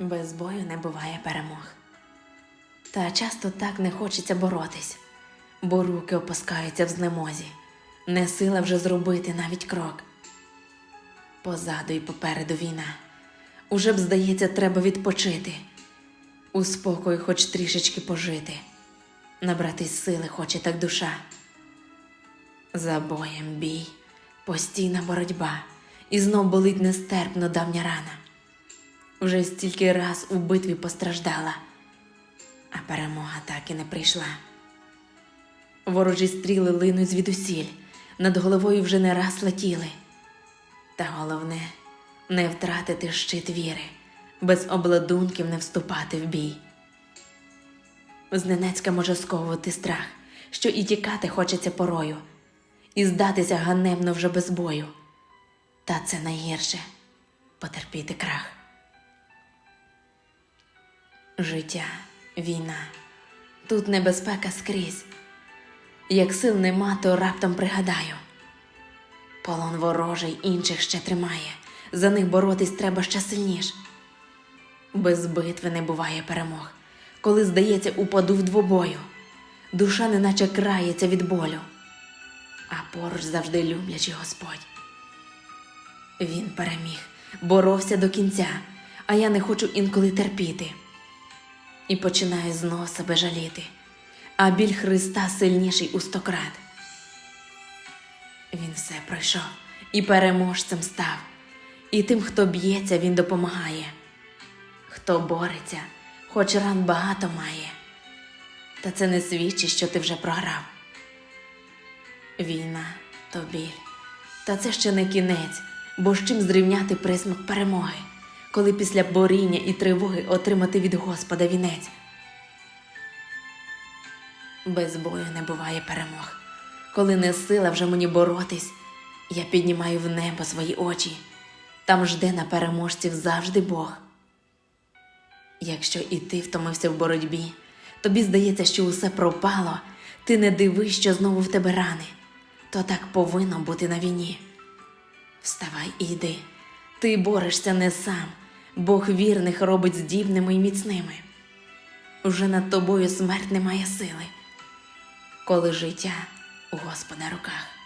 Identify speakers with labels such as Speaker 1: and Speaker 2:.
Speaker 1: Без бою не буває перемог. Та часто так не хочеться боротись, бо руки опускаються в знемозі, не сила вже зробити навіть крок. Позаду і попереду війна. Уже б, здається, треба відпочити, у спокої хоч трішечки пожити, набратись сили хоче так душа. За боєм бій, постійна боротьба, і знов болить нестерпно давня рана. Вже стільки раз у битві постраждала, а перемога так і не прийшла. Ворожі стріли линуть звідусіль, над головою вже не раз летіли. Та головне не втратити щит віри, без обладунків не вступати в бій. Зненацька може сковувати страх, що і тікати хочеться порою, і здатися ганебно вже без бою. Та це найгірше потерпіти крах. Життя, війна, тут небезпека скрізь. Як сил нема, то раптом пригадаю. Полон ворожий інших ще тримає, за них боротись треба ще сильніш. Без битви не буває перемог, коли, здається, упаду в двобою, душа неначе крається від болю, а поруч завжди люблячий Господь. Він переміг, боровся до кінця, а я не хочу інколи терпіти. І починаю знов себе жаліти, а біль Христа сильніший у сто крат. Він все пройшов і переможцем став, і тим, хто б'ється, він допомагає. Хто бореться, хоч ран багато має, та це не свідчить, що ти вже програв. Війна то біль, та це ще не кінець, бо з чим зрівняти присмак перемоги, коли після боріння і тривоги отримати від Господа вінець. Без бою не буває перемог. Коли не сила вже мені боротись, я піднімаю в небо свої очі. Там жде на переможців завжди Бог. Якщо і ти втомився в боротьбі, тобі здається, що усе пропало, ти не дивись, що знову в тебе рани, то так повинно бути на війні. Вставай і йди, ти борешся не сам, Бог вірних робить здібними і міцними. Вже над тобою смерть не має сили, коли життя у Господа руках.